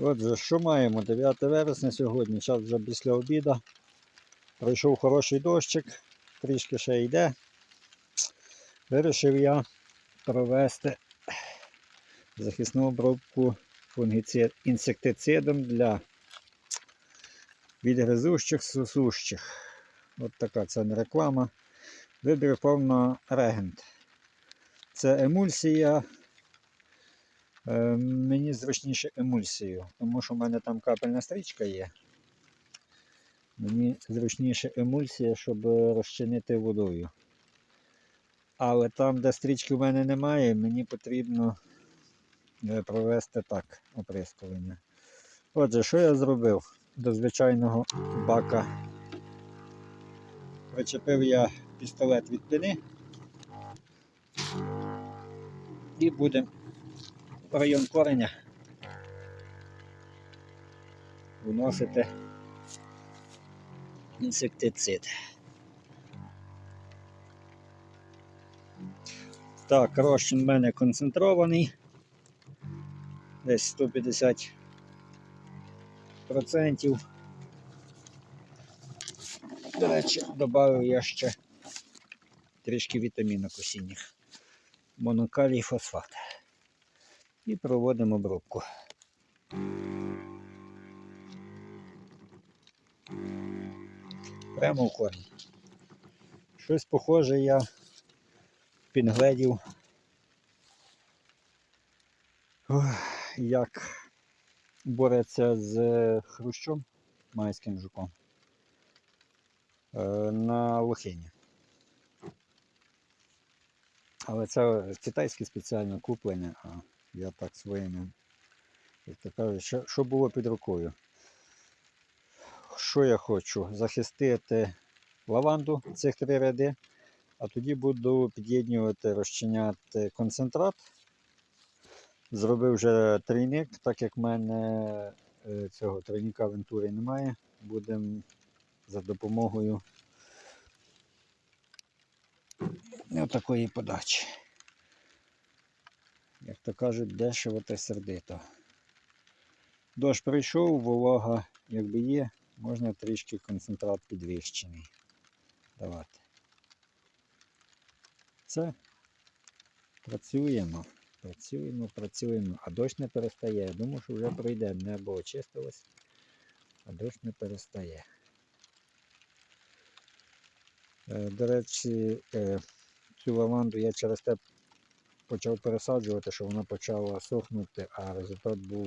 Отже, що маємо? 9 вересня сьогодні, час вже після обіду. Пройшов хороший дощик, трішки ще йде. Вирішив я провести захисну обробку фунгіцид, інсектицидом для відгризущих сосущих. От така це не реклама. Вибір повно регент. Це емульсія. Е, Мені зручніше емульсію, тому що в мене там капельна стрічка є. Мені зручніше емульсія, щоб розчинити водою. Але там, де стрічки в мене немає, мені потрібно е, провести так оприскування. Отже, що я зробив до звичайного бака? Причепив я пістолет від піни і будемо район кореня вносити інсектицид. Так, розчин в мене концентрований. Десь 150 процентів. До речі, додав я ще трішки вітамінок осінніх. Монокалій фосфат. І проводимо обробку. Прямо в корінь. Щось похоже я підгледів, як бореться з хрущом майським жуком е, на лохині. Але це китайське спеціально куплене, а я так своїми, як то кажуть, що, що було під рукою. Що я хочу? Захистити лаванду цих три ряди, а тоді буду під'єднювати, розчиняти концентрат. Зробив вже трійник, так як в мене е, цього трійника Вентури немає. Будемо за допомогою такої подачі. То кажуть, дешево та сердито. Дощ прийшов, волога якби є, можна трішки концентрат підвищений давати. Це працюємо, працюємо, працюємо, а дощ не перестає. Я думаю, що вже пройде, небо очистилось, а дощ не перестає. Е, До речі, е, цю лаванду я через те почав пересаджувати, що вона почала сохнути, а результат був